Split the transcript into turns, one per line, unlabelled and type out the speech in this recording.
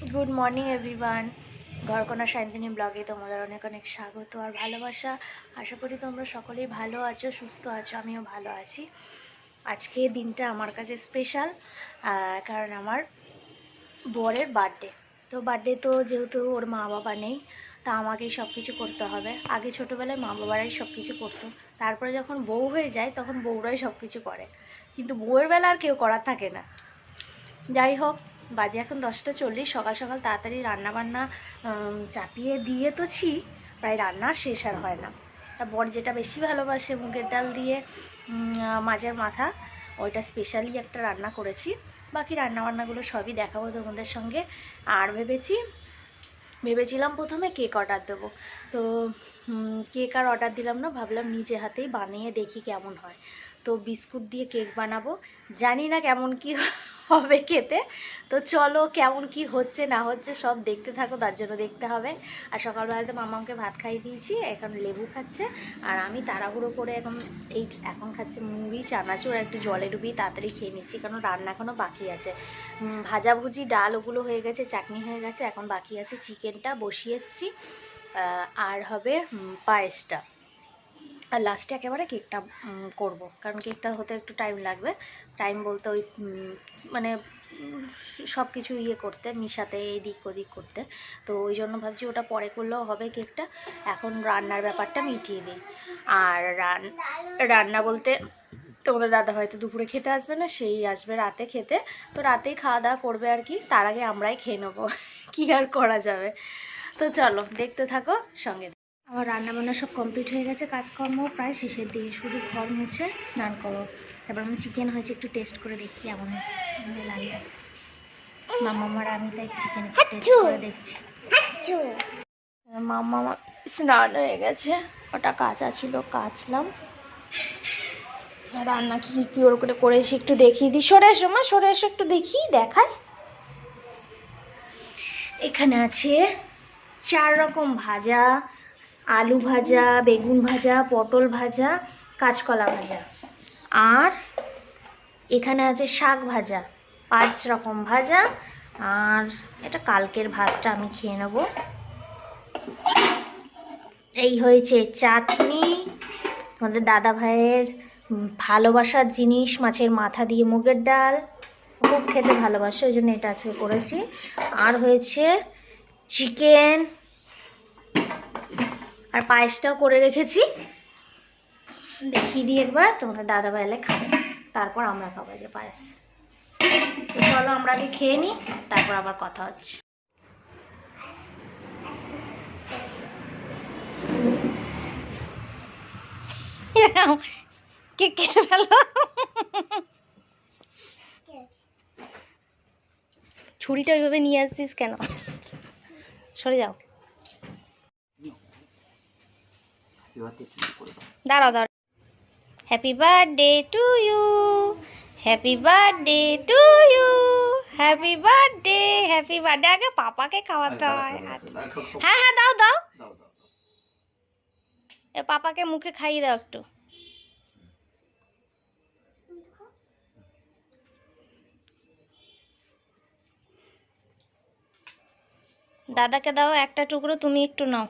Good morning everyone ঘরকোনা শান্তিনী ব্লগে তোমাদের অনেক অনেক স্বাগত আর ভালোবাসা। আশা করি তোমরা সকলেই ভালো আছো, সুস্থ আছো, আমিও ভালো আছি। আজকে দিনটা আমার কাছে স্পেশাল কারণ আমার বরের বার্থডে তো বার্থডে তো যেহেতু ওর মা বাবা নেই, তা আমাকেই সব কিছু করতে হবে। আগে ছোটোবেলায় মা বাবারাই সব কিছু করতো। তারপরে যখন বউ হয়ে যায়, তখন বউরাই সব কিছু করে। কিন্তু বউয়ের বেলা আর কেউ করার থাকে না। যাই হোক বাজে এখন দশটা চল্লিশ, সকাল সকাল তাড়াতাড়ি রান্না বান্না চাপিয়ে দিয়ে তো ছি, প্রায় রান্না শেষ আর হয় না। তা বর যেটা বেশি ভালোবাসে মুগের ডাল দিয়ে মাছের মাথা, ওইটা স্পেশালি একটা রান্না করেছি। বাকি রান্না বান্নাগুলো সবই দেখাবো তোমাদের সঙ্গে। আর ভেবেছি, ভেবেছিলাম প্রথমে কেক অর্ডার দেবো। তো কেক আর অর্ডার দিলাম না, ভাবলাম নিজে হাতেই বানিয়ে দেখি কেমন হয়। তো বিস্কুট দিয়ে কেক বানাবো। জানি না কেমন কি হবে খেতে। তো চলো কেমন কি হচ্ছে না হচ্ছে সব দেখতে থাকো, তার জন্য দেখতে হবে। আর সকালবেলাতে মামাকে ভাত খাইয়ে দিয়েছি, এখন লেবু খাচ্ছে। আর আমি তাড়াহুড়ো করে এখন এই এখন খাচ্ছি মুড়ি, চানাচুর একটু জলে ডুবিয়ে তাড়াতাড়ি খেয়ে নিচ্ছি, কারণ রান্না এখনও বাকি আছে। ভাজাভুজি ডাল ওগুলো হয়ে গেছে, চাটনি হয়ে গেছে, এখন বাকি আছে চিকেনটা বসিয়ে এসছি। আর হবে পায়েসটা। আর লাস্টে একেবারে কেকটা করব। কারণ কেকটা হতে একটু টাইম লাগবে। টাইম বলতে ওই মানে সব কিছু ইয়ে করতে, মিশাতে, এদিক ওদিক করতে। তো ওই জন্য ভাবছি ওটা পরে করলেও হবে কেকটা এখন রান্নার ব্যাপারটা মিটিয়ে দিই। আর রান, রান্না বলতে তোমাদের দাদা হয়তো দুপুরে খেতে আসবে না, সেই আসবে রাতে খেতে। তো রাতেই খাওয়া দাওয়া করবে আর কি। তার আগে আমরাই খেয়ে নেব। কী আর করা যাবে? তো চলো, দেখতে থাকো, সঙ্গে আমার রান্না বান্না সব কমপ্লিট হয়ে গেছে কাজকর্ম প্রায় শেষের দিকে। শুধু ঘর মুছে স্নান করো তারপর আমি চিকেন হয়েছে একটু টেস্ট করে দেখি কেমন হয়েছে। লাগে মামা আমার আমি তাই চিকেন টেস্ট করে দেখছি। মামা স্নান হয়ে গেছে। ওটা কাঁচা ছিল কাচলাম। রান্না কি কি ওর করে করেছি একটু দেখিয়ে দিই সরে এসো মা সরে এসো একটু দেখি দেখায় এখানে আছে চার রকম ভাজা আলু ভাজা, বেগুন ভাজা, পটল ভাজা, কাঁচকলা ভাজা। আর এখানে আছে শাক ভাজা, পাঁচ রকম ভাজা। আর এটা কালকের ভাতটা আমি খেয়ে নেব। এই হয়েছে চাটনি। আমাদের দাদা ভাইয়ের ভালোবাসার জিনিস, মাছের মাথা দিয়ে মুগের ডাল। খুব খেতে ভালোবাসে, ওই জন্য এটা আজকে করেছি। আর হয়েছে চিকেন আর পায়েসটাও করে রেখেছি। দেখিয়ে দিই একবার, তোমাদের দাদা ভাইলে খাবে। তারপর আমরা খাব যে পায়েস। চলো আমরা আগে খেয়ে নিই, তারপর আবার কথা হচ্ছে। কে ছুরিটা ওইভাবে নিয়ে আসছিস কেন? সরে যাও। দাঁড়াও দাঁড়াও। Happy birthday to you happy birthday to you happy birthday happy birthday আগে পাপাকে খাওয়াতে হয়। আচ্ছা। হ্যাঁ হ্যাঁ দাও দাও। এ পাপাকে মুখে খাইয়ে দাও একটু। দাদাকে দাও একটা টুকরো তুমি একটু নাও।